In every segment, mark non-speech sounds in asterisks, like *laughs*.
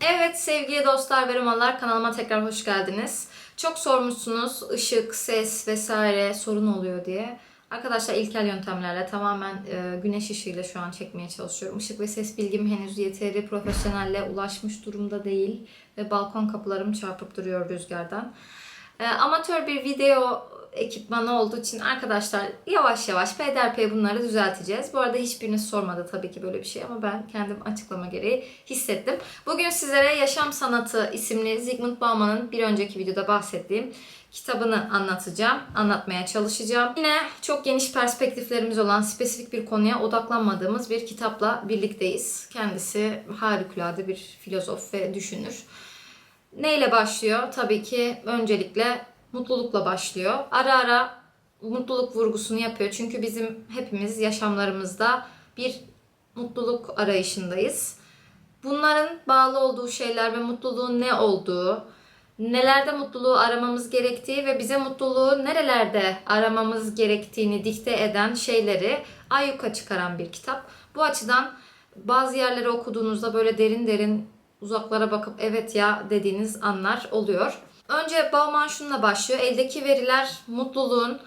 Evet sevgili dostlar ve romanlar kanalıma tekrar hoş geldiniz. Çok sormuşsunuz ışık, ses vesaire sorun oluyor diye. Arkadaşlar ilkel yöntemlerle tamamen e, güneş ışığıyla şu an çekmeye çalışıyorum. Işık ve ses bilgim henüz yeteri profesyonelle ulaşmış durumda değil. Ve balkon kapılarım çarpıp duruyor rüzgardan. E, amatör bir video ekipmanı olduğu için arkadaşlar yavaş yavaş peyderpey bunları düzelteceğiz. Bu arada hiçbiriniz sormadı tabii ki böyle bir şey ama ben kendim açıklama gereği hissettim. Bugün sizlere Yaşam Sanatı isimli Zygmunt Bauman'ın bir önceki videoda bahsettiğim kitabını anlatacağım, anlatmaya çalışacağım. Yine çok geniş perspektiflerimiz olan spesifik bir konuya odaklanmadığımız bir kitapla birlikteyiz. Kendisi harikulade bir filozof ve düşünür. Neyle başlıyor? Tabii ki öncelikle mutlulukla başlıyor. Ara ara mutluluk vurgusunu yapıyor. Çünkü bizim hepimiz yaşamlarımızda bir mutluluk arayışındayız. Bunların bağlı olduğu şeyler ve mutluluğun ne olduğu, nelerde mutluluğu aramamız gerektiği ve bize mutluluğu nerelerde aramamız gerektiğini dikte eden şeyleri ayyuka çıkaran bir kitap. Bu açıdan bazı yerleri okuduğunuzda böyle derin derin uzaklara bakıp evet ya dediğiniz anlar oluyor. Önce Bauman şununla başlıyor. Eldeki veriler mutluluğun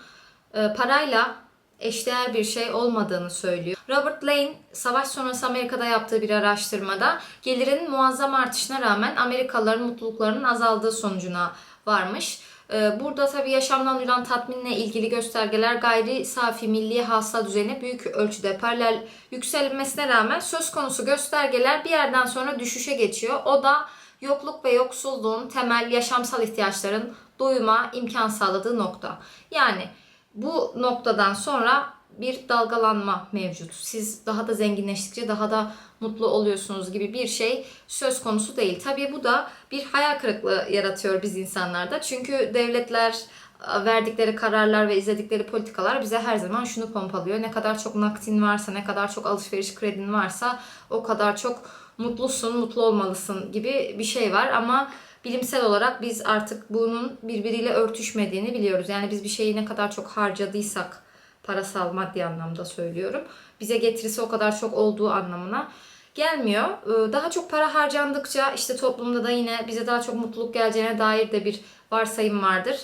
e, parayla eşdeğer bir şey olmadığını söylüyor. Robert Lane savaş sonrası Amerika'da yaptığı bir araştırmada gelirin muazzam artışına rağmen Amerikalıların mutluluklarının azaldığı sonucuna varmış. E, Burada tabii yaşamdan duyulan tatminle ilgili göstergeler gayri safi milli hasıla düzeyine büyük ölçüde paralel yükselmesine rağmen söz konusu göstergeler bir yerden sonra düşüşe geçiyor. O da yokluk ve yoksulluğun temel yaşamsal ihtiyaçların doyuma imkan sağladığı nokta. Yani bu noktadan sonra bir dalgalanma mevcut. Siz daha da zenginleştikçe daha da mutlu oluyorsunuz gibi bir şey söz konusu değil. Tabii bu da bir hayal kırıklığı yaratıyor biz insanlarda. Çünkü devletler verdikleri kararlar ve izledikleri politikalar bize her zaman şunu pompalıyor. Ne kadar çok nakdin varsa, ne kadar çok alışveriş kredin varsa o kadar çok mutlusun, mutlu olmalısın gibi bir şey var ama bilimsel olarak biz artık bunun birbiriyle örtüşmediğini biliyoruz. Yani biz bir şeyi ne kadar çok harcadıysak parasal maddi anlamda söylüyorum. Bize getirisi o kadar çok olduğu anlamına gelmiyor. Ee, Daha çok para harcandıkça işte toplumda da yine bize daha çok mutluluk geleceğine dair de bir varsayım vardır.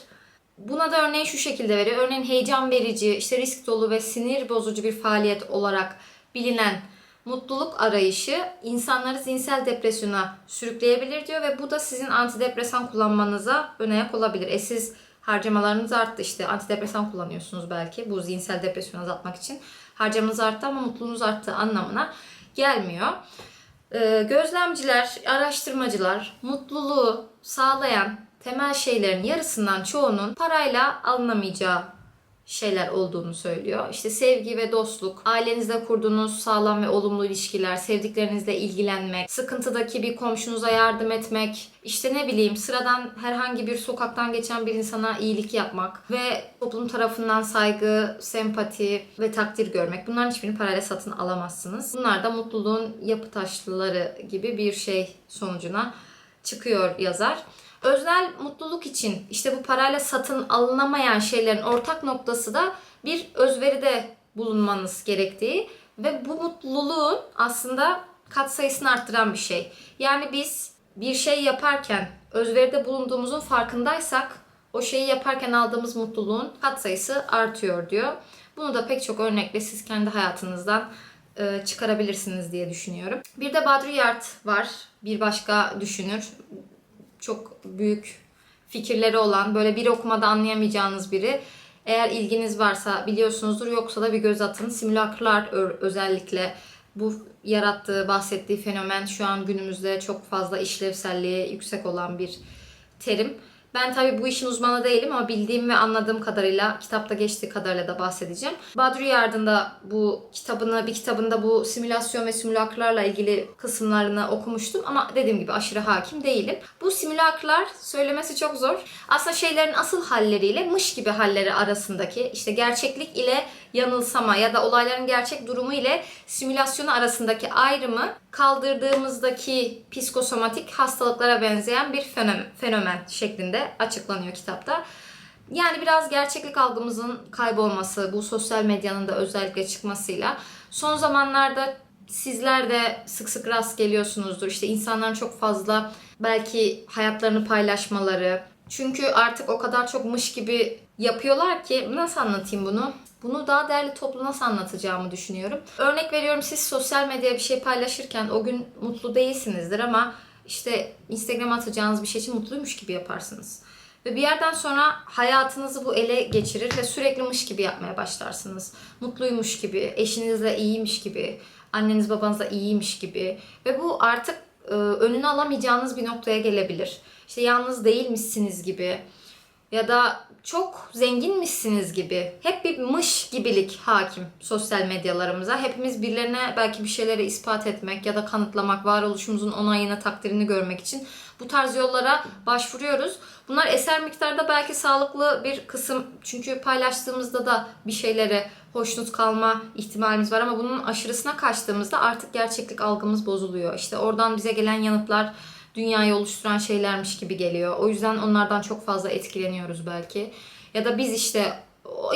Buna da örneği şu şekilde veriyor. Örneğin heyecan verici, işte risk dolu ve sinir bozucu bir faaliyet olarak bilinen mutluluk arayışı insanları zihinsel depresyona sürükleyebilir diyor ve bu da sizin antidepresan kullanmanıza ön ayak olabilir. E siz harcamalarınız arttı işte antidepresan kullanıyorsunuz belki bu zihinsel depresyonu azaltmak için. Harcamanız arttı ama mutluluğunuz arttığı anlamına gelmiyor. Ee, gözlemciler, araştırmacılar mutluluğu sağlayan temel şeylerin yarısından çoğunun parayla alınamayacağı şeyler olduğunu söylüyor. İşte sevgi ve dostluk, ailenizde kurduğunuz sağlam ve olumlu ilişkiler, sevdiklerinizle ilgilenmek, sıkıntıdaki bir komşunuza yardım etmek, işte ne bileyim sıradan herhangi bir sokaktan geçen bir insana iyilik yapmak ve toplum tarafından saygı, sempati ve takdir görmek. Bunların hiçbirini parayla satın alamazsınız. Bunlar da mutluluğun yapı taşları gibi bir şey sonucuna çıkıyor yazar. Öznel mutluluk için işte bu parayla satın alınamayan şeylerin ortak noktası da bir özveride bulunmanız gerektiği ve bu mutluluğun aslında katsayısını arttıran bir şey. Yani biz bir şey yaparken özveride bulunduğumuzun farkındaysak o şeyi yaparken aldığımız mutluluğun katsayısı artıyor diyor. Bunu da pek çok örnekle siz kendi hayatınızdan e, çıkarabilirsiniz diye düşünüyorum. Bir de Baudrillard var. Bir başka düşünür çok büyük fikirleri olan, böyle bir okumada anlayamayacağınız biri. Eğer ilginiz varsa biliyorsunuzdur yoksa da bir göz atın. Simülakırlar ö- özellikle bu yarattığı, bahsettiği fenomen şu an günümüzde çok fazla işlevselliği yüksek olan bir terim. Ben tabii bu işin uzmanı değilim ama bildiğim ve anladığım kadarıyla kitapta geçtiği kadarıyla da bahsedeceğim. Baudrillard'ın da bu kitabını, bir kitabında bu simülasyon ve simülaklarla ilgili kısımlarını okumuştum ama dediğim gibi aşırı hakim değilim. Bu simülaklar söylemesi çok zor. Aslında şeylerin asıl halleriyle mış gibi halleri arasındaki işte gerçeklik ile yanılsama ya da olayların gerçek durumu ile simülasyonu arasındaki ayrımı kaldırdığımızdaki psikosomatik hastalıklara benzeyen bir fenomen, fenomen şeklinde açıklanıyor kitapta. Yani biraz gerçeklik algımızın kaybolması, bu sosyal medyanın da özellikle çıkmasıyla son zamanlarda Sizler de sık sık rast geliyorsunuzdur. İşte insanların çok fazla belki hayatlarını paylaşmaları. Çünkü artık o kadar çok mış gibi yapıyorlar ki nasıl anlatayım bunu? Bunu daha değerli toplu nasıl anlatacağımı düşünüyorum. Örnek veriyorum siz sosyal medyaya bir şey paylaşırken o gün mutlu değilsinizdir ama işte Instagram atacağınız bir şey için mutluymuş gibi yaparsınız. Ve bir yerden sonra hayatınızı bu ele geçirir ve sürekli mış gibi yapmaya başlarsınız. Mutluymuş gibi, eşinizle iyiymiş gibi, anneniz babanızla iyiymiş gibi. Ve bu artık e, önünü alamayacağınız bir noktaya gelebilir. İşte yalnız değilmişsiniz gibi ya da çok zenginmişsiniz gibi. Hep bir mış gibilik hakim sosyal medyalarımıza. Hepimiz birilerine belki bir şeyleri ispat etmek ya da kanıtlamak, varoluşumuzun onayını, takdirini görmek için bu tarz yollara başvuruyoruz. Bunlar eser miktarda belki sağlıklı bir kısım. Çünkü paylaştığımızda da bir şeylere hoşnut kalma ihtimalimiz var ama bunun aşırısına kaçtığımızda artık gerçeklik algımız bozuluyor. İşte oradan bize gelen yanıtlar dünyayı oluşturan şeylermiş gibi geliyor. O yüzden onlardan çok fazla etkileniyoruz belki. Ya da biz işte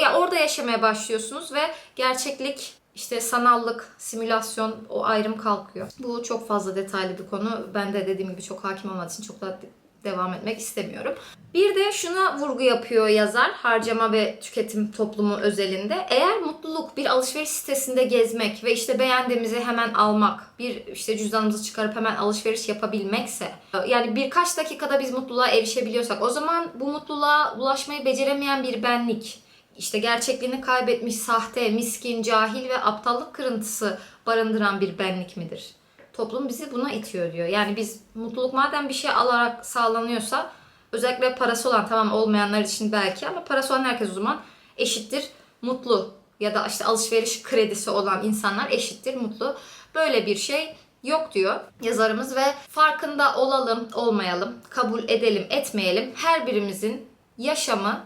ya orada yaşamaya başlıyorsunuz ve gerçeklik işte sanallık, simülasyon o ayrım kalkıyor. Bu çok fazla detaylı bir konu. Ben de dediğim gibi çok hakim olmadığı için çok da devam etmek istemiyorum. Bir de şuna vurgu yapıyor yazar harcama ve tüketim toplumu özelinde. Eğer mutluluk bir alışveriş sitesinde gezmek ve işte beğendiğimizi hemen almak, bir işte cüzdanımızı çıkarıp hemen alışveriş yapabilmekse, yani birkaç dakikada biz mutluluğa erişebiliyorsak o zaman bu mutluluğa ulaşmayı beceremeyen bir benlik, işte gerçekliğini kaybetmiş, sahte, miskin, cahil ve aptallık kırıntısı barındıran bir benlik midir? Toplum bizi buna itiyor diyor. Yani biz mutluluk madem bir şey alarak sağlanıyorsa özellikle parası olan tamam olmayanlar için belki ama parası olan herkes o zaman eşittir mutlu ya da işte alışveriş kredisi olan insanlar eşittir mutlu. Böyle bir şey yok diyor yazarımız ve farkında olalım olmayalım, kabul edelim etmeyelim her birimizin yaşamı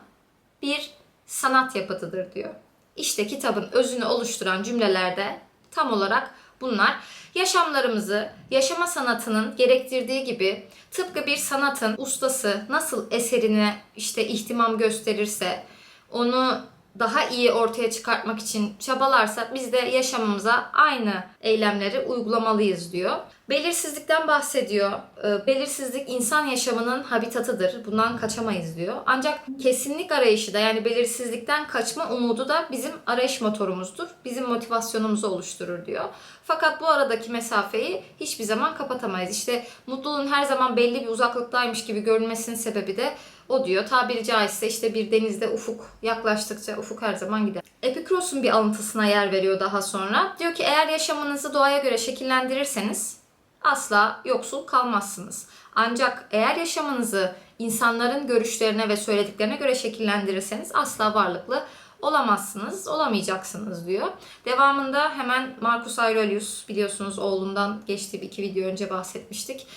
bir sanat yapıtıdır diyor. İşte kitabın özünü oluşturan cümlelerde tam olarak bunlar. Yaşamlarımızı yaşama sanatının gerektirdiği gibi tıpkı bir sanatın ustası nasıl eserine işte ihtimam gösterirse onu daha iyi ortaya çıkartmak için çabalarsak biz de yaşamımıza aynı eylemleri uygulamalıyız diyor. Belirsizlikten bahsediyor. Ee, Belirsizlik insan yaşamının habitatıdır. Bundan kaçamayız diyor. Ancak kesinlik arayışı da yani belirsizlikten kaçma umudu da bizim arayış motorumuzdur. Bizim motivasyonumuzu oluşturur diyor. Fakat bu aradaki mesafeyi hiçbir zaman kapatamayız. İşte mutluluğun her zaman belli bir uzaklıktaymış gibi görünmesinin sebebi de o diyor. Tabiri caizse işte bir denizde ufuk yaklaştıkça ufuk her zaman gider. Epikros'un bir alıntısına yer veriyor daha sonra. Diyor ki eğer yaşamınızı doğaya göre şekillendirirseniz asla yoksul kalmazsınız. Ancak eğer yaşamınızı insanların görüşlerine ve söylediklerine göre şekillendirirseniz asla varlıklı olamazsınız, olamayacaksınız diyor. Devamında hemen Marcus Aurelius biliyorsunuz oğlundan geçtiği iki video önce bahsetmiştik.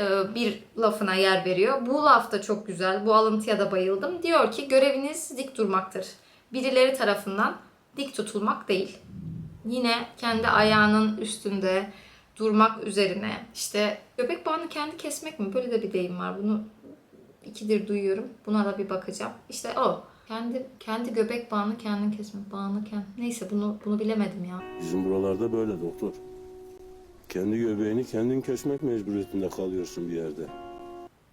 Ee, Bir lafına yer veriyor. Bu laf da çok güzel. Bu alıntıya da bayıldım. Diyor ki göreviniz dik durmaktır. Birileri tarafından dik tutulmak değil. Yine kendi ayağının üstünde durmak üzerine işte göbek bağını kendi kesmek mi? Böyle de bir deyim var. Bunu ikidir duyuyorum. Buna da bir bakacağım. İşte o. Kendi kendi göbek bağını kendin kesmek. Bağını kendi. Neyse bunu bunu bilemedim ya. Bizim buralarda böyle doktor. Kendi göbeğini kendin kesmek mecburiyetinde kalıyorsun bir yerde.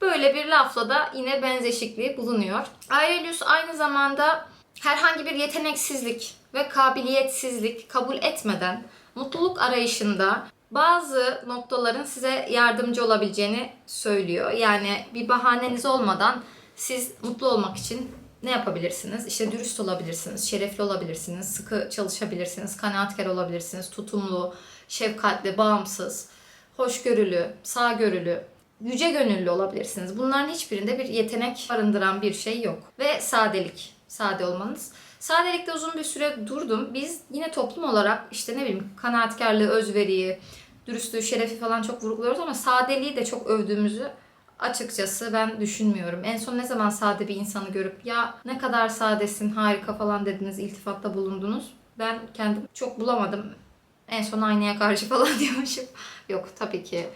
Böyle bir lafla da yine benzeşikliği bulunuyor. Aurelius aynı zamanda herhangi bir yeteneksizlik ve kabiliyetsizlik kabul etmeden mutluluk arayışında bazı noktaların size yardımcı olabileceğini söylüyor. Yani bir bahaneniz olmadan siz mutlu olmak için ne yapabilirsiniz? İşte dürüst olabilirsiniz, şerefli olabilirsiniz, sıkı çalışabilirsiniz, kanaatkar olabilirsiniz, tutumlu, şefkatli, bağımsız, hoşgörülü, sağgörülü, yüce gönüllü olabilirsiniz. Bunların hiçbirinde bir yetenek barındıran bir şey yok. Ve sadelik, sade olmanız. Sadelikte uzun bir süre durdum. Biz yine toplum olarak işte ne bileyim kanaatkarlığı, özveriyi, dürüstlüğü, şerefi falan çok vurguluyoruz ama sadeliği de çok övdüğümüzü açıkçası ben düşünmüyorum. En son ne zaman sade bir insanı görüp ya ne kadar sadesin, harika falan dediniz, iltifatta bulundunuz. Ben kendim çok bulamadım. En son aynaya karşı *laughs* falan diyormuşum. Yok tabii ki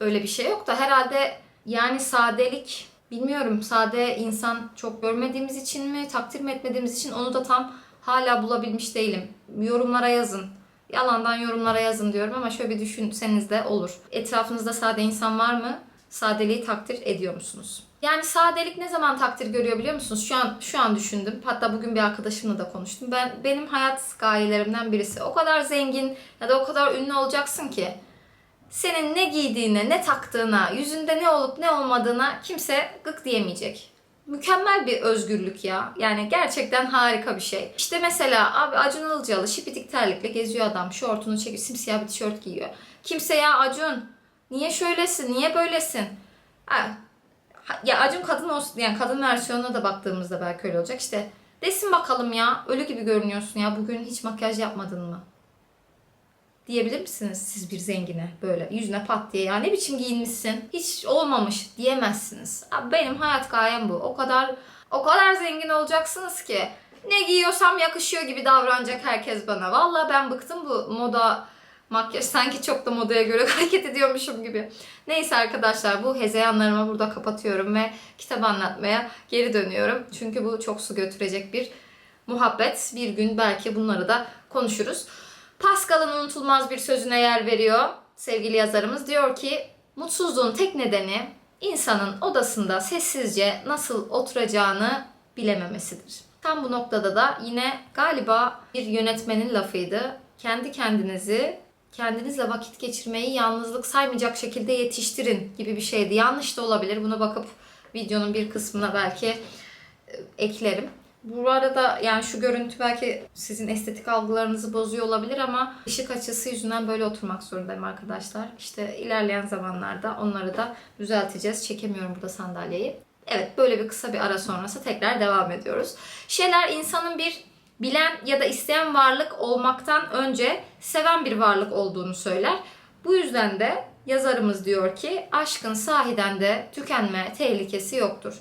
öyle bir şey yok da herhalde yani sadelik bilmiyorum sade insan çok görmediğimiz için mi takdir mi etmediğimiz için onu da tam hala bulabilmiş değilim. Yorumlara yazın. Yalandan yorumlara yazın diyorum ama şöyle bir düşünseniz de olur. Etrafınızda sade insan var mı? Sadeliği takdir ediyor musunuz? Yani sadelik ne zaman takdir görüyor biliyor musunuz? Şu an şu an düşündüm. Hatta bugün bir arkadaşımla da konuştum. Ben benim hayat gayelerimden birisi. O kadar zengin ya da o kadar ünlü olacaksın ki senin ne giydiğine, ne taktığına, yüzünde ne olup ne olmadığına kimse gık diyemeyecek. Mükemmel bir özgürlük ya. Yani gerçekten harika bir şey. İşte mesela abi Acun Ilıcalı şipitik terlikle geziyor adam. Şortunu çekiyor, simsiyah bir tişört giyiyor. Kimse ya Acun niye şöylesin, niye böylesin? Ha, ya Acun kadın olsun, yani kadın versiyonuna da baktığımızda belki öyle olacak. İşte desin bakalım ya ölü gibi görünüyorsun ya bugün hiç makyaj yapmadın mı? Diyebilir misiniz siz bir zengine böyle yüzüne pat diye ya ne biçim giyinmişsin hiç olmamış diyemezsiniz. Benim hayat gayem bu. O kadar o kadar zengin olacaksınız ki ne giyiyorsam yakışıyor gibi davranacak herkes bana. Vallahi ben bıktım bu moda makyaj sanki çok da modaya göre *laughs* hareket ediyormuşum gibi. Neyse arkadaşlar bu hezeyanlarımı burada kapatıyorum ve kitap anlatmaya geri dönüyorum. Çünkü bu çok su götürecek bir muhabbet. Bir gün belki bunları da konuşuruz. Pascal'ın unutulmaz bir sözüne yer veriyor sevgili yazarımız. Diyor ki mutsuzluğun tek nedeni insanın odasında sessizce nasıl oturacağını bilememesidir. Tam bu noktada da yine galiba bir yönetmenin lafıydı. Kendi kendinizi kendinizle vakit geçirmeyi yalnızlık saymayacak şekilde yetiştirin gibi bir şeydi. Yanlış da olabilir. Buna bakıp videonun bir kısmına belki e, eklerim. Bu arada yani şu görüntü belki sizin estetik algılarınızı bozuyor olabilir ama ışık açısı yüzünden böyle oturmak zorundayım arkadaşlar. İşte ilerleyen zamanlarda onları da düzelteceğiz. Çekemiyorum burada sandalyeyi. Evet böyle bir kısa bir ara sonrası tekrar devam ediyoruz. Şeyler insanın bir bilen ya da isteyen varlık olmaktan önce seven bir varlık olduğunu söyler. Bu yüzden de yazarımız diyor ki aşkın sahiden de tükenme tehlikesi yoktur.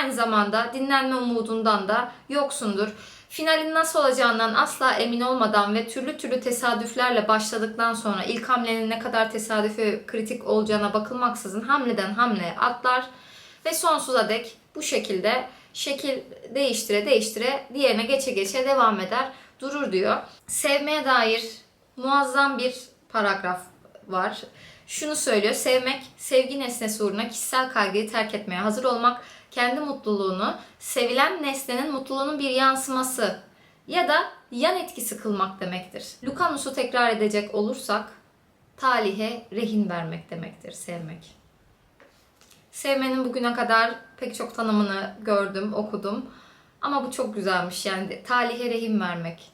Aynı zamanda dinlenme umudundan da yoksundur. Finalin nasıl olacağından asla emin olmadan ve türlü türlü tesadüflerle başladıktan sonra ilk hamlenin ne kadar tesadüfi kritik olacağına bakılmaksızın hamleden hamleye atlar ve sonsuza dek bu şekilde şekil değiştire değiştire diğerine geçe geçe devam eder durur diyor. Sevmeye dair muazzam bir paragraf var. Şunu söylüyor. Sevmek, sevgi nesnesi uğruna kişisel kaygıyı terk etmeye hazır olmak, kendi mutluluğunu sevilen nesnenin mutluluğunun bir yansıması ya da yan etkisi kılmak demektir. Lucanus'u tekrar edecek olursak talihe rehin vermek demektir sevmek. Sevmenin bugüne kadar pek çok tanımını gördüm, okudum. Ama bu çok güzelmiş yani talihe rehin vermek.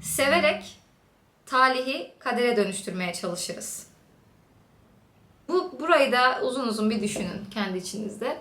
Severek talihi kadere dönüştürmeye çalışırız. Bu burayı da uzun uzun bir düşünün kendi içinizde.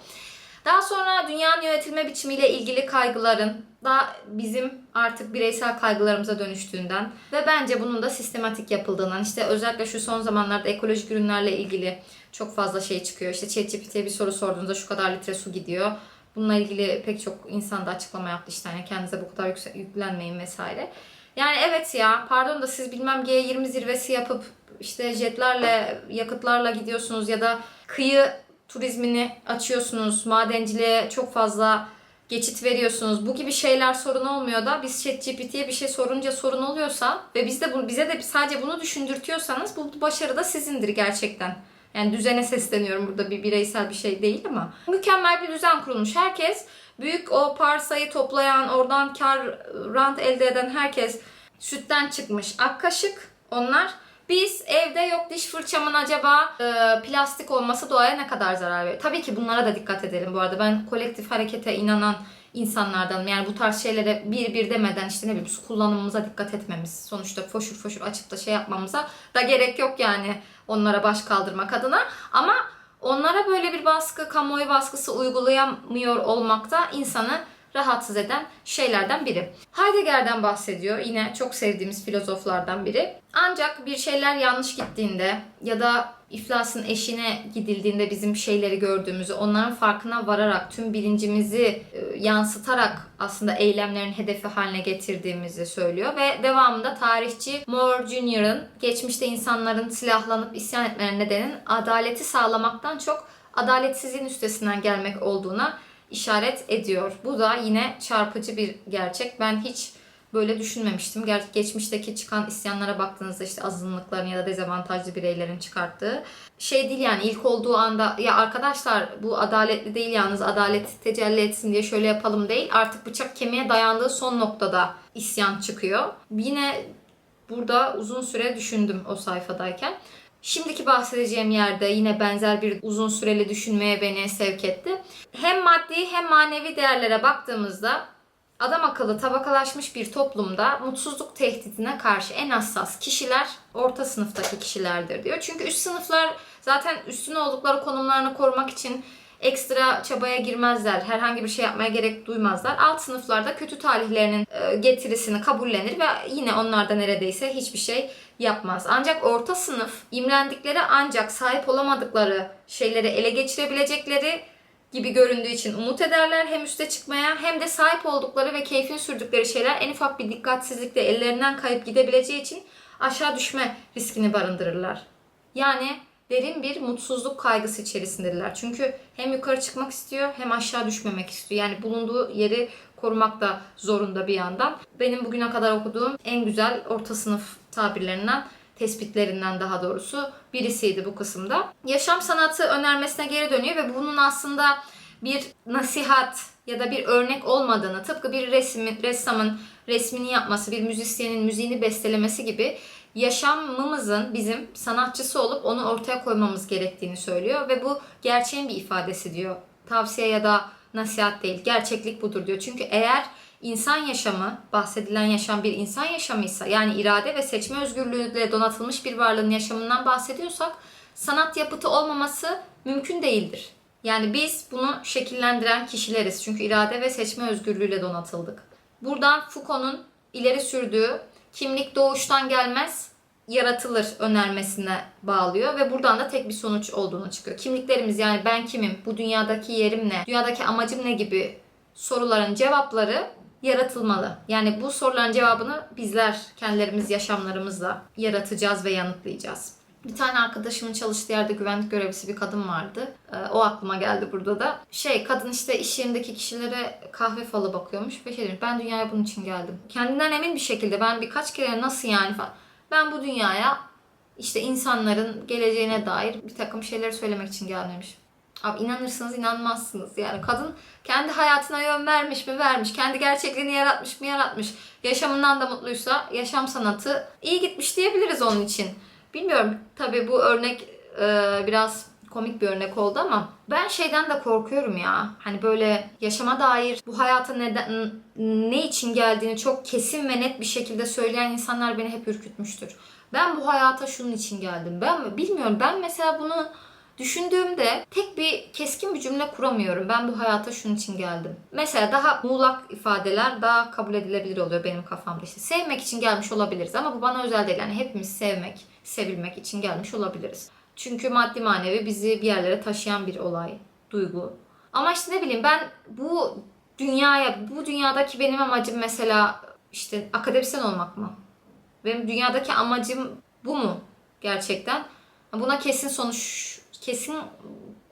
Daha sonra dünyanın yönetilme biçimiyle ilgili kaygıların da bizim artık bireysel kaygılarımıza dönüştüğünden ve bence bunun da sistematik yapıldığından işte özellikle şu son zamanlarda ekolojik ürünlerle ilgili çok fazla şey çıkıyor. İşte ChatGPT'ye bir soru sorduğunuzda şu kadar litre su gidiyor. Bununla ilgili pek çok insan da açıklama yaptı işte hani kendinize bu kadar yüklenmeyin vesaire. Yani evet ya pardon da siz bilmem G20 zirvesi yapıp işte jetlerle yakıtlarla gidiyorsunuz ya da kıyı turizmini açıyorsunuz. Madenciliğe çok fazla geçit veriyorsunuz. Bu gibi şeyler sorun olmuyor da biz ChatGPT'ye bir şey sorunca sorun oluyorsa ve biz de bunu, bize de sadece bunu düşündürtüyorsanız bu başarı da sizindir gerçekten. Yani düzene sesleniyorum burada bir bireysel bir şey değil ama. Mükemmel bir düzen kurulmuş. Herkes büyük o parsayı toplayan, oradan kar, rant elde eden herkes sütten çıkmış. Ak kaşık onlar. Biz evde yok diş fırçamın acaba e, plastik olması doğaya ne kadar zarar veriyor? Tabii ki bunlara da dikkat edelim bu arada. Ben kolektif harekete inanan insanlardanım. Yani bu tarz şeylere bir bir demeden işte ne bileyim kullanımımıza dikkat etmemiz. Sonuçta foşur foşur açıp da şey yapmamıza da gerek yok yani onlara baş kaldırmak adına. Ama onlara böyle bir baskı, kamuoyu baskısı uygulayamıyor olmak da insanı rahatsız eden şeylerden biri. Heidegger'den bahsediyor. Yine çok sevdiğimiz filozoflardan biri. Ancak bir şeyler yanlış gittiğinde ya da iflasın eşine gidildiğinde bizim şeyleri gördüğümüzü, onların farkına vararak, tüm bilincimizi e, yansıtarak aslında eylemlerin hedefi haline getirdiğimizi söylüyor. Ve devamında tarihçi Moore Jr.'ın geçmişte insanların silahlanıp isyan etmelerinin nedenin adaleti sağlamaktan çok adaletsizliğin üstesinden gelmek olduğuna işaret ediyor. Bu da yine çarpıcı bir gerçek. Ben hiç böyle düşünmemiştim. Ger- geçmişteki çıkan isyanlara baktığınızda işte azınlıkların ya da dezavantajlı bireylerin çıkarttığı şey değil yani ilk olduğu anda ya arkadaşlar bu adaletli değil yalnız adalet tecelli etsin diye şöyle yapalım değil. Artık bıçak kemiğe dayandığı son noktada isyan çıkıyor. Yine burada uzun süre düşündüm o sayfadayken. Şimdiki bahsedeceğim yerde yine benzer bir uzun süreli düşünmeye beni sevk etti. Hem maddi hem manevi değerlere baktığımızda adam akıllı tabakalaşmış bir toplumda mutsuzluk tehdidine karşı en hassas kişiler orta sınıftaki kişilerdir diyor. Çünkü üst sınıflar zaten üstün oldukları konumlarını korumak için ekstra çabaya girmezler. Herhangi bir şey yapmaya gerek duymazlar. Alt sınıflarda kötü talihlerinin e, getirisini kabullenir ve yine onlar da neredeyse hiçbir şey yapmaz. Ancak orta sınıf imrendikleri ancak sahip olamadıkları şeyleri ele geçirebilecekleri gibi göründüğü için umut ederler hem üste çıkmaya hem de sahip oldukları ve keyfini sürdükleri şeyler en ufak bir dikkatsizlikle ellerinden kayıp gidebileceği için aşağı düşme riskini barındırırlar. Yani derin bir mutsuzluk kaygısı içerisindeler. Çünkü hem yukarı çıkmak istiyor hem aşağı düşmemek istiyor. Yani bulunduğu yeri korumak da zorunda bir yandan. Benim bugüne kadar okuduğum en güzel orta sınıf tabirlerinden tespitlerinden daha doğrusu birisiydi bu kısımda. Yaşam sanatı önermesine geri dönüyor ve bunun aslında bir nasihat ya da bir örnek olmadığını tıpkı bir resmin, ressamın resmini yapması, bir müzisyenin müziğini bestelemesi gibi yaşamımızın bizim sanatçısı olup onu ortaya koymamız gerektiğini söylüyor ve bu gerçeğin bir ifadesi diyor. Tavsiye ya da nasihat değil, gerçeklik budur diyor. Çünkü eğer insan yaşamı, bahsedilen yaşam bir insan yaşamıysa yani irade ve seçme özgürlüğüyle donatılmış bir varlığın yaşamından bahsediyorsak sanat yapıtı olmaması mümkün değildir. Yani biz bunu şekillendiren kişileriz. Çünkü irade ve seçme özgürlüğüyle donatıldık. Buradan Foucault'un ileri sürdüğü kimlik doğuştan gelmez, yaratılır önermesine bağlıyor ve buradan da tek bir sonuç olduğunu çıkıyor. Kimliklerimiz yani ben kimim, bu dünyadaki yerim ne, dünyadaki amacım ne gibi soruların cevapları yaratılmalı. Yani bu soruların cevabını bizler kendilerimiz yaşamlarımızla yaratacağız ve yanıtlayacağız. Bir tane arkadaşımın çalıştığı yerde güvenlik görevlisi bir kadın vardı. Ee, o aklıma geldi burada da. Şey kadın işte iş yerindeki kişilere kahve falı bakıyormuş ve şey demiş ben dünyaya bunun için geldim. Kendinden emin bir şekilde ben birkaç kere nasıl yani falan. Ben bu dünyaya işte insanların geleceğine dair bir takım şeyleri söylemek için gelmemiş. Abi inanırsınız inanmazsınız. Yani kadın kendi hayatına yön vermiş mi vermiş. Kendi gerçekliğini yaratmış mı yaratmış. Yaşamından da mutluysa yaşam sanatı iyi gitmiş diyebiliriz onun için. Bilmiyorum tabii bu örnek e, biraz komik bir örnek oldu ama ben şeyden de korkuyorum ya. Hani böyle yaşama dair bu hayata neden ne için geldiğini çok kesin ve net bir şekilde söyleyen insanlar beni hep ürkütmüştür. Ben bu hayata şunun için geldim. Ben bilmiyorum. Ben mesela bunu düşündüğümde tek bir keskin bir cümle kuramıyorum. Ben bu hayata şunun için geldim. Mesela daha muğlak ifadeler daha kabul edilebilir oluyor benim kafamda. İşte sevmek için gelmiş olabiliriz ama bu bana özel değil. Yani hepimiz sevmek, sevilmek için gelmiş olabiliriz. Çünkü maddi manevi bizi bir yerlere taşıyan bir olay, duygu. Ama işte ne bileyim ben bu dünyaya, bu dünyadaki benim amacım mesela işte akademisyen olmak mı? Benim dünyadaki amacım bu mu gerçekten? Buna kesin sonuç kesin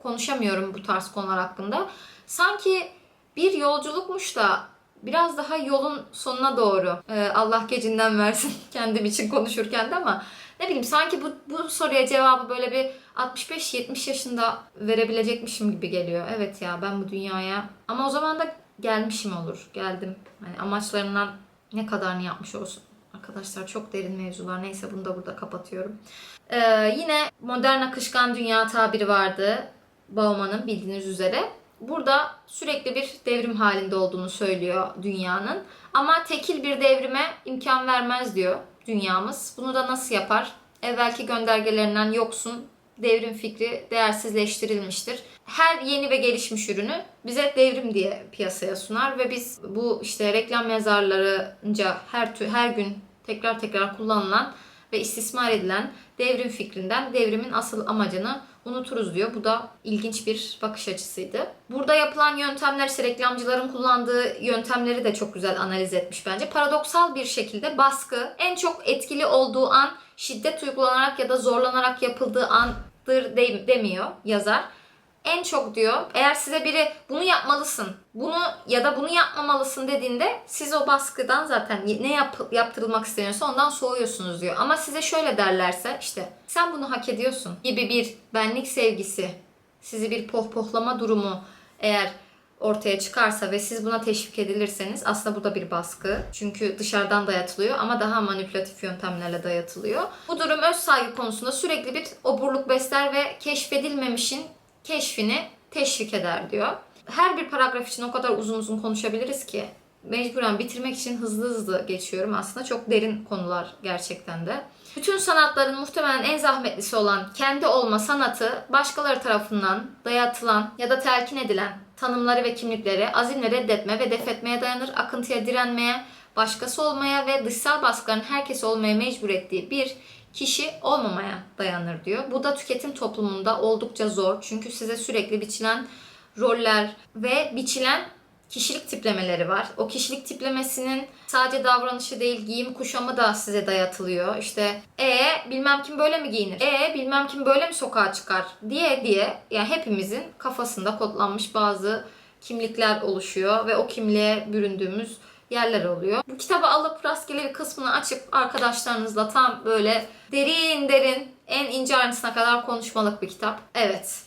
konuşamıyorum bu tarz konular hakkında. Sanki bir yolculukmuş da biraz daha yolun sonuna doğru e, Allah gecinden versin *laughs* kendim için konuşurken de ama ne bileyim sanki bu, bu soruya cevabı böyle bir 65-70 yaşında verebilecekmişim gibi geliyor. Evet ya ben bu dünyaya ama o zaman da gelmişim olur. Geldim. Hani amaçlarından ne kadarını yapmış olsun. Arkadaşlar çok derin mevzular. Neyse bunu da burada kapatıyorum. Ee, yine modern akışkan dünya tabiri vardı. Bauman'ın bildiğiniz üzere. Burada sürekli bir devrim halinde olduğunu söylüyor dünyanın. Ama tekil bir devrime imkan vermez diyor dünyamız. Bunu da nasıl yapar? Evvelki göndergelerinden yoksun devrim fikri değersizleştirilmiştir. Her yeni ve gelişmiş ürünü bize devrim diye piyasaya sunar ve biz bu işte reklam yazarlarınca her tür, her gün tekrar tekrar kullanılan ve istismar edilen devrim fikrinden devrimin asıl amacını unuturuz diyor. Bu da ilginç bir bakış açısıydı. Burada yapılan yöntemler ise reklamcıların kullandığı yöntemleri de çok güzel analiz etmiş bence. Paradoksal bir şekilde baskı en çok etkili olduğu an şiddet uygulanarak ya da zorlanarak yapıldığı andır demiyor yazar. En çok diyor eğer size biri bunu yapmalısın, bunu ya da bunu yapmamalısın dediğinde siz o baskıdan zaten ne yap, yaptırılmak isteniyorsa ondan soğuyorsunuz diyor. Ama size şöyle derlerse işte sen bunu hak ediyorsun gibi bir benlik sevgisi, sizi bir pohpohlama durumu eğer ortaya çıkarsa ve siz buna teşvik edilirseniz aslında bu da bir baskı. Çünkü dışarıdan dayatılıyor ama daha manipülatif yöntemlerle dayatılıyor. Bu durum öz saygı konusunda sürekli bir oburluk besler ve keşfedilmemişin keşfini teşvik eder diyor. Her bir paragraf için o kadar uzun uzun konuşabiliriz ki mecburen bitirmek için hızlı hızlı geçiyorum. Aslında çok derin konular gerçekten de. Bütün sanatların muhtemelen en zahmetlisi olan kendi olma sanatı başkaları tarafından dayatılan ya da telkin edilen tanımları ve kimlikleri azimle reddetme ve defetmeye dayanır. Akıntıya direnmeye, başkası olmaya ve dışsal baskıların herkes olmaya mecbur ettiği bir kişi olmamaya dayanır diyor. Bu da tüketim toplumunda oldukça zor. Çünkü size sürekli biçilen roller ve biçilen kişilik tiplemeleri var. O kişilik tiplemesinin sadece davranışı değil giyim kuşamı da size dayatılıyor. İşte e bilmem kim böyle mi giyinir? E bilmem kim böyle mi sokağa çıkar? diye diye yani hepimizin kafasında kodlanmış bazı kimlikler oluşuyor ve o kimliğe büründüğümüz yerler oluyor. Bu kitabı alıp rastgele bir kısmını açıp arkadaşlarınızla tam böyle derin derin en ince ayrıntısına kadar konuşmalık bir kitap. Evet.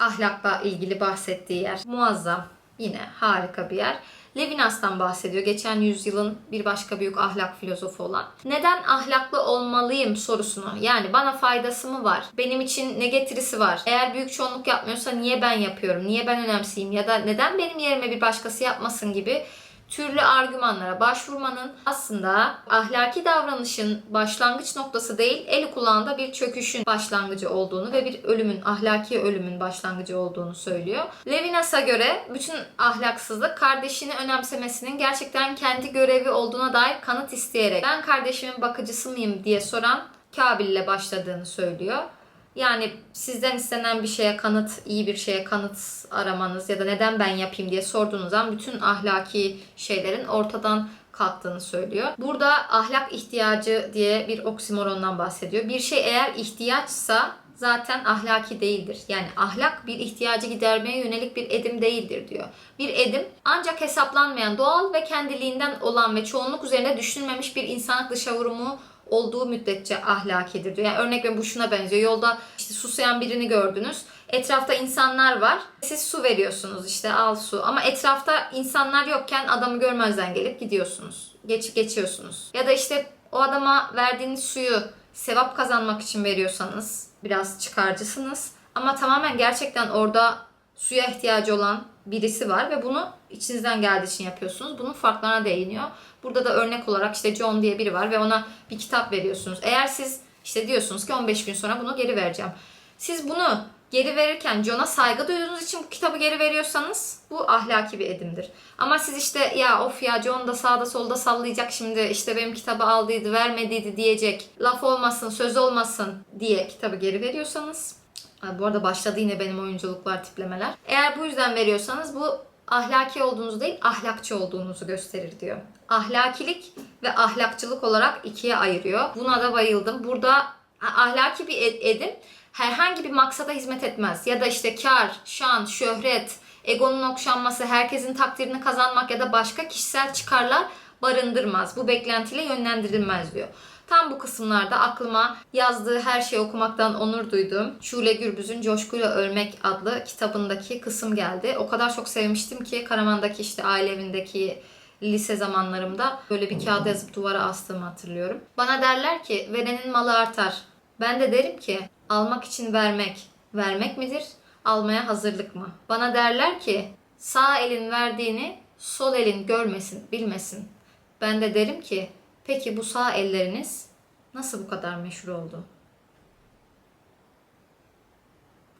Ahlakla ilgili bahsettiği yer muazzam. Yine harika bir yer. Levinas'tan bahsediyor. Geçen yüzyılın bir başka büyük ahlak filozofu olan. Neden ahlaklı olmalıyım sorusunu. Yani bana faydası mı var? Benim için ne getirisi var? Eğer büyük çoğunluk yapmıyorsa niye ben yapıyorum? Niye ben önemseyeyim? Ya da neden benim yerime bir başkası yapmasın gibi türlü argümanlara başvurmanın aslında ahlaki davranışın başlangıç noktası değil, eli kulağında bir çöküşün başlangıcı olduğunu ve bir ölümün, ahlaki ölümün başlangıcı olduğunu söylüyor. Levinas'a göre bütün ahlaksızlık kardeşini önemsemesinin gerçekten kendi görevi olduğuna dair kanıt isteyerek ben kardeşimin bakıcısı mıyım diye soran Kabil'le başladığını söylüyor. Yani sizden istenen bir şeye kanıt, iyi bir şeye kanıt aramanız ya da neden ben yapayım diye sorduğunuz zaman bütün ahlaki şeylerin ortadan kalktığını söylüyor. Burada ahlak ihtiyacı diye bir oksimorondan bahsediyor. Bir şey eğer ihtiyaçsa zaten ahlaki değildir. Yani ahlak bir ihtiyacı gidermeye yönelik bir edim değildir diyor. Bir edim ancak hesaplanmayan, doğal ve kendiliğinden olan ve çoğunluk üzerinde düşünülmemiş bir insanlık dışa vurumu olduğu müddetçe ahlakidir diyor. Yani örnek veriyorum bu şuna benziyor. Yolda işte susayan birini gördünüz. Etrafta insanlar var. Siz su veriyorsunuz işte al su. Ama etrafta insanlar yokken adamı görmezden gelip gidiyorsunuz. Geç geçiyorsunuz. Ya da işte o adama verdiğiniz suyu sevap kazanmak için veriyorsanız biraz çıkarcısınız. Ama tamamen gerçekten orada suya ihtiyacı olan birisi var ve bunu içinizden geldiği için yapıyorsunuz. Bunun farklarına değiniyor. Burada da örnek olarak işte John diye biri var ve ona bir kitap veriyorsunuz. Eğer siz işte diyorsunuz ki 15 gün sonra bunu geri vereceğim. Siz bunu geri verirken John'a saygı duyduğunuz için bu kitabı geri veriyorsanız bu ahlaki bir edimdir. Ama siz işte ya of ya John da sağda solda sallayacak şimdi işte benim kitabı aldıydı vermediydi diyecek laf olmasın söz olmasın diye kitabı geri veriyorsanız bu arada başladı yine benim oyunculuklar tiplemeler. Eğer bu yüzden veriyorsanız bu ahlaki olduğunuzu değil ahlakçı olduğunuzu gösterir diyor. Ahlakilik ve ahlakçılık olarak ikiye ayırıyor. Buna da bayıldım. Burada ahlaki bir ed- edim herhangi bir maksada hizmet etmez. Ya da işte kar, şan, şöhret, egonun okşanması, herkesin takdirini kazanmak ya da başka kişisel çıkarlar barındırmaz. Bu beklentiyle yönlendirilmez diyor. Tam bu kısımlarda aklıma yazdığı her şeyi okumaktan onur duyduğum Şule Gürbüz'ün Coşkuyla Ölmek adlı kitabındaki kısım geldi. O kadar çok sevmiştim ki Karaman'daki işte aile evindeki lise zamanlarımda böyle bir kağıda yazıp duvara astığımı hatırlıyorum. Bana derler ki verenin malı artar. Ben de derim ki almak için vermek, vermek midir? Almaya hazırlık mı? Bana derler ki sağ elin verdiğini sol elin görmesin, bilmesin. Ben de derim ki peki bu sağ elleriniz nasıl bu kadar meşhur oldu?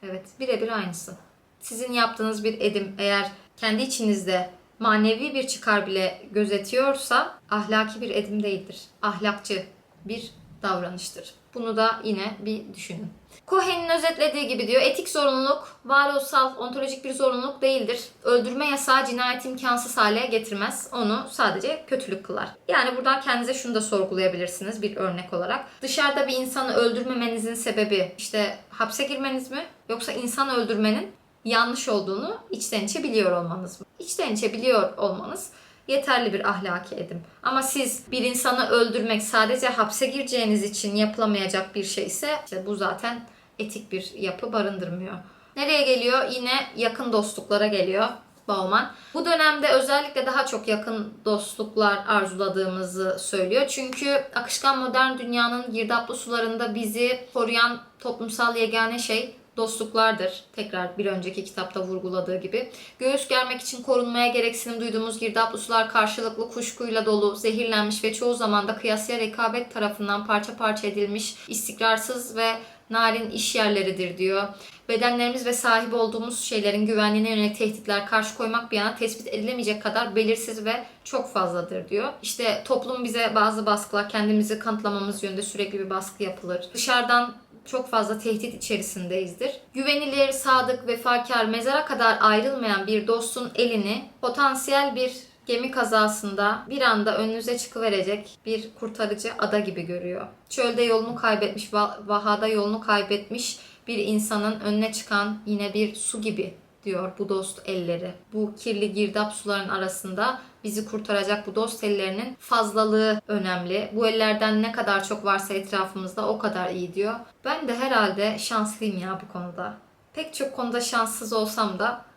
Evet, birebir aynısı. Sizin yaptığınız bir edim eğer kendi içinizde manevi bir çıkar bile gözetiyorsa ahlaki bir edim değildir. Ahlakçı bir davranıştır. Bunu da yine bir düşünün. Cohen'in özetlediği gibi diyor, etik zorunluluk varoluşsal, ontolojik bir zorunluluk değildir. Öldürme yasağı cinayet imkansız hale getirmez. Onu sadece kötülük kılar. Yani buradan kendinize şunu da sorgulayabilirsiniz bir örnek olarak. Dışarıda bir insanı öldürmemenizin sebebi işte hapse girmeniz mi? Yoksa insan öldürmenin yanlış olduğunu içten içe biliyor olmanız. İçten içe biliyor olmanız yeterli bir ahlaki edim. Ama siz bir insanı öldürmek sadece hapse gireceğiniz için yapılamayacak bir şey ise işte bu zaten etik bir yapı barındırmıyor. Nereye geliyor? Yine yakın dostluklara geliyor. Bauman. Bu dönemde özellikle daha çok yakın dostluklar arzuladığımızı söylüyor. Çünkü akışkan modern dünyanın girdaplı sularında bizi koruyan toplumsal yegane şey dostluklardır. Tekrar bir önceki kitapta vurguladığı gibi. Göğüs germek için korunmaya gereksinim duyduğumuz girdaplı sular karşılıklı kuşkuyla dolu, zehirlenmiş ve çoğu zaman da kıyasıya rekabet tarafından parça parça edilmiş, istikrarsız ve narin iş yerleridir diyor. Bedenlerimiz ve sahip olduğumuz şeylerin güvenliğine yönelik tehditler karşı koymak bir yana tespit edilemeyecek kadar belirsiz ve çok fazladır diyor. İşte toplum bize bazı baskılar, kendimizi kanıtlamamız yönünde sürekli bir baskı yapılır. Dışarıdan çok fazla tehdit içerisindeyizdir. Güvenilir, sadık, vefakar, mezara kadar ayrılmayan bir dostun elini potansiyel bir gemi kazasında bir anda önünüze çıkıverecek bir kurtarıcı ada gibi görüyor. Çölde yolunu kaybetmiş, va- vahada yolunu kaybetmiş bir insanın önüne çıkan yine bir su gibi diyor bu dost elleri. Bu kirli girdap suların arasında bizi kurtaracak bu dost ellerinin fazlalığı önemli. Bu ellerden ne kadar çok varsa etrafımızda o kadar iyi diyor. Ben de herhalde şanslıyım ya bu konuda. Pek çok konuda şanssız olsam da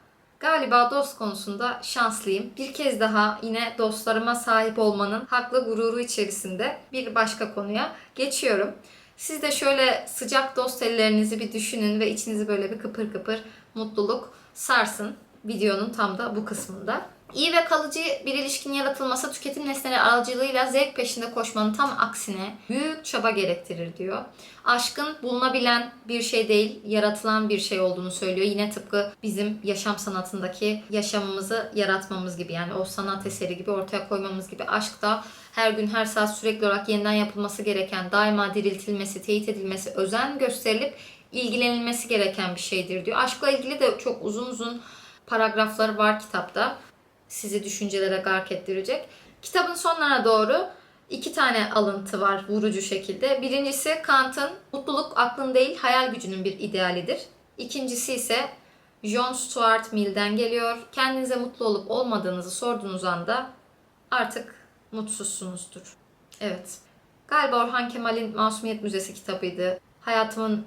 Galiba dost konusunda şanslıyım. Bir kez daha yine dostlarıma sahip olmanın haklı gururu içerisinde bir başka konuya geçiyorum. Siz de şöyle sıcak dost ellerinizi bir düşünün ve içinizi böyle bir kıpır kıpır mutluluk sarsın videonun tam da bu kısmında. İyi ve kalıcı bir ilişkinin yaratılması tüketim nesneleri aracılığıyla zevk peşinde koşmanın tam aksine büyük çaba gerektirir diyor. Aşkın bulunabilen bir şey değil, yaratılan bir şey olduğunu söylüyor. Yine tıpkı bizim yaşam sanatındaki yaşamımızı yaratmamız gibi yani o sanat eseri gibi ortaya koymamız gibi aşk da her gün her saat sürekli olarak yeniden yapılması gereken, daima diriltilmesi, teyit edilmesi, özen gösterilip ilgilenilmesi gereken bir şeydir diyor. Aşkla ilgili de çok uzun uzun paragrafları var kitapta. Sizi düşüncelere gark ettirecek. Kitabın sonlarına doğru iki tane alıntı var vurucu şekilde. Birincisi Kant'ın mutluluk aklın değil hayal gücünün bir idealidir. İkincisi ise John Stuart Mill'den geliyor. Kendinize mutlu olup olmadığınızı sorduğunuz anda artık mutsuzsunuzdur. Evet. Galiba Orhan Kemal'in Masumiyet Müzesi kitabıydı. Hayatımın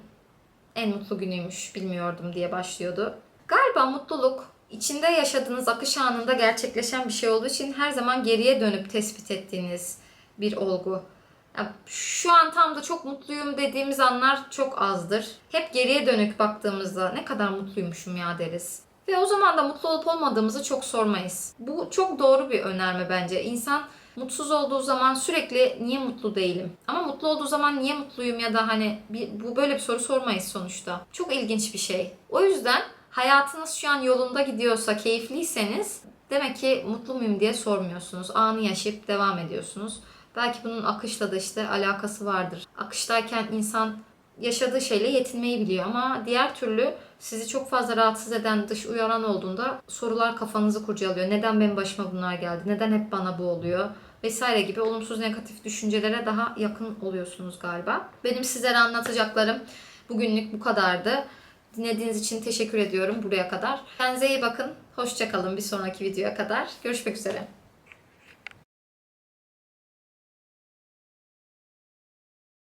en mutlu günüymüş bilmiyordum diye başlıyordu. Galiba mutluluk içinde yaşadığınız akış anında gerçekleşen bir şey olduğu için her zaman geriye dönüp tespit ettiğiniz bir olgu. Şu an tam da çok mutluyum dediğimiz anlar çok azdır. Hep geriye dönük baktığımızda ne kadar mutluymuşum ya deriz. Ve o zaman da mutlu olup olmadığımızı çok sormayız. Bu çok doğru bir önerme bence. İnsan mutsuz olduğu zaman sürekli niye mutlu değilim? Ama mutlu olduğu zaman niye mutluyum ya da hani bir, bu böyle bir soru sormayız sonuçta. Çok ilginç bir şey. O yüzden hayatınız şu an yolunda gidiyorsa, keyifliyseniz demek ki mutlu muyum diye sormuyorsunuz. Anı yaşayıp devam ediyorsunuz. Belki bunun akışla da işte alakası vardır. Akıştayken insan yaşadığı şeyle yetinmeyi biliyor ama diğer türlü sizi çok fazla rahatsız eden dış uyaran olduğunda sorular kafanızı kurcalıyor. Neden benim başıma bunlar geldi? Neden hep bana bu oluyor? Vesaire gibi olumsuz negatif düşüncelere daha yakın oluyorsunuz galiba. Benim sizlere anlatacaklarım bugünlük bu kadardı. Dinlediğiniz için teşekkür ediyorum buraya kadar. Kendinize iyi bakın. Hoşçakalın bir sonraki videoya kadar. Görüşmek üzere.